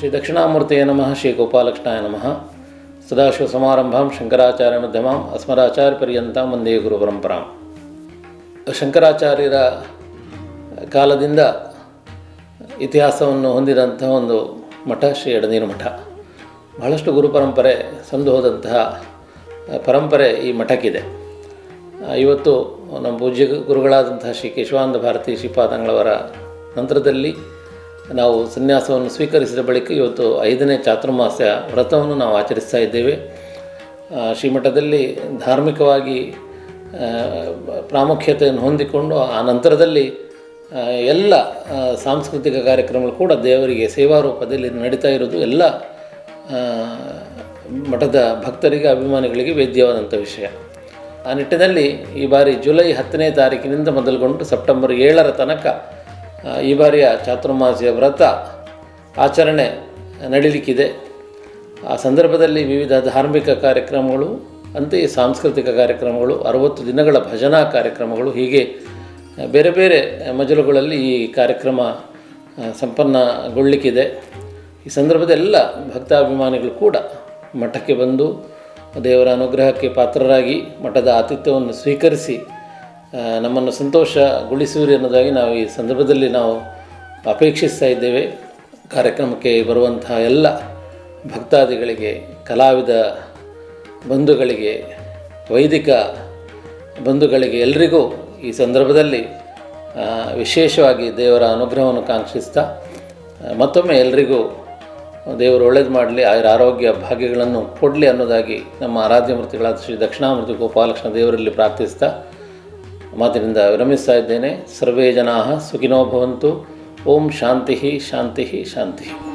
ಶ್ರೀ ದಕ್ಷಿಣಾಮೂರ್ತಿಯ ನಮಃ, ಶ್ರೀ ಗೋಪಾಲಕೃಷ್ಣಾಯ ನಮಃ. ಸದಾಶಿವ ಸಮಾರಂಭಾಂ ಶಂಕರಾಚಾರ್ಯ ಮಧ್ಯಮಾಂ ಅಸ್ಮರಾಚಾರ್ಯ ಪರ್ಯಂತ ಮಂದೇ ಗುರು ಪರಂಪರಾಂ. ಶಂಕರಾಚಾರ್ಯರ ಕಾಲದಿಂದ ಇತಿಹಾಸವನ್ನು ಹೊಂದಿದಂತಹ ಒಂದು ಮಠ, ಶ್ರೀ ಎಡನೀರು ಮಠ. ಬಹಳಷ್ಟು ಗುರು ಪರಂಪರೆ ಸಂದು ಹೋದಂತಹ ಪರಂಪರೆ ಈ ಮಠಕ್ಕಿದೆ. ಇವತ್ತು ನಮ್ಮ ಪೂಜ್ಯ ಗುರುಗಳಾದಂತಹ ಶ್ರೀ ಕೇಶವಾನಂದ ಭಾರತಿ ಶ್ರೀಪಾದಂಗಳವರ ನಂತರದಲ್ಲಿ ನಾವು ಸನ್ಯಾಸವನ್ನು ಸ್ವೀಕರಿಸಿದ ಬಳಿಕ ಇವತ್ತು ಐದನೇ ಚಾತುರ್ಮಾಸ ವ್ರತವನ್ನು ನಾವು ಆಚರಿಸ್ತಾ ಇದ್ದೇವೆ. ಶ್ರೀಮಠದಲ್ಲಿ ಧಾರ್ಮಿಕವಾಗಿ ಪ್ರಾಮುಖ್ಯತೆಯನ್ನು ಹೊಂದಿಕೊಂಡು ಆ ನಂತರದಲ್ಲಿ ಎಲ್ಲ ಸಾಂಸ್ಕೃತಿಕ ಕಾರ್ಯಕ್ರಮಗಳು ಕೂಡ ದೇವರಿಗೆ ಸೇವಾ ರೂಪದಲ್ಲಿ ನಡೀತಾ ಇರೋದು ಎಲ್ಲ ಮಠದ ಭಕ್ತರಿಗೆ, ಅಭಿಮಾನಿಗಳಿಗೆ ವೇದ್ಯವಾದಂಥ ವಿಷಯ. ಆ ನಿಟ್ಟಿನಲ್ಲಿ ಈ ಬಾರಿ ಜುಲೈ ಹತ್ತನೇ ತಾರೀಕಿನಿಂದ ಮೊದಲುಗೊಂಡು ಸೆಪ್ಟೆಂಬರ್ ಏಳರ ತನಕ ಈ ಬಾರಿಯ ಚಾತುರ್ಮಾಸಿಯ ವ್ರತ ಆಚರಣೆ ನಡೀಲಿಕ್ಕಿದೆ. ಆ ಸಂದರ್ಭದಲ್ಲಿ ವಿವಿಧ ಧಾರ್ಮಿಕ ಕಾರ್ಯಕ್ರಮಗಳು, ಅಂತೆಯೇ ಸಾಂಸ್ಕೃತಿಕ ಕಾರ್ಯಕ್ರಮಗಳು, ಅರವತ್ತು ದಿನಗಳ ಭಜನಾ ಕಾರ್ಯಕ್ರಮಗಳು, ಹೀಗೆ ಬೇರೆ ಬೇರೆ ಮಜಲುಗಳಲ್ಲಿ ಈ ಕಾರ್ಯಕ್ರಮ ಸಂಪನ್ನಗೊಳ್ಳಿಕ್ಕಿದೆ. ಈ ಸಂದರ್ಭದಲ್ಲಿ ಭಕ್ತಾಭಿಮಾನಿಗಳು ಕೂಡ ಮಠಕ್ಕೆ ಬಂದು ದೇವರ ಅನುಗ್ರಹಕ್ಕೆ ಪಾತ್ರರಾಗಿ ಮಠದ ಆತಿಥ್ಯವನ್ನು ಸ್ವೀಕರಿಸಿ ನಮ್ಮನ್ನು ಸಂತೋಷಗೊಳಿಸುವಿರಿ ಅನ್ನೋದಾಗಿ ನಾವು ಈ ಸಂದರ್ಭದಲ್ಲಿ ನಾವು ಅಪೇಕ್ಷಿಸ್ತಾ ಇದ್ದೇವೆ. ಕಾರ್ಯಕ್ರಮಕ್ಕೆ ಬರುವಂತಹ ಎಲ್ಲ ಭಕ್ತಾದಿಗಳಿಗೆ, ಕಲಾವಿದ ಬಂಧುಗಳಿಗೆ, ವೈದಿಕ ಬಂಧುಗಳಿಗೆ ಎಲ್ರಿಗೂ ಈ ಸಂದರ್ಭದಲ್ಲಿ ವಿಶೇಷವಾಗಿ ದೇವರ ಅನುಗ್ರಹವನ್ನು ಕಾಂಕ್ಷಿಸ್ತಾ ಮತ್ತೊಮ್ಮೆ ಎಲ್ರಿಗೂ ದೇವರು ಒಳ್ಳೇದು ಮಾಡಲಿ ಅವರ ಆರೋಗ್ಯ ಭಾಗ್ಯಗಳನ್ನು ಕೊಡಲಿ ಅನ್ನೋದಾಗಿ ನಮ್ಮ ಆರಾಧ್ಯ ಮೂರ್ತಿಗಳಾದ ಶ್ರೀ ದಕ್ಷಿಣಾಮೂರ್ತಿ ಗೋಪಾಲಕೃಷ್ಣ ದೇವರಲ್ಲಿ ಪ್ರಾರ್ಥಿಸ್ತಾ ಮಾತಿನಿಂದ ವಿರಮಿಸ್ತಾ ಇದ್ದೇನೆ. ಸರ್ವೇ ಜನಾ ಸುಖಿನೋ ಭವಂತು. ಓಂ ಶಾಂತಿ ಶಾಂತಿ ಶಾಂತಿ.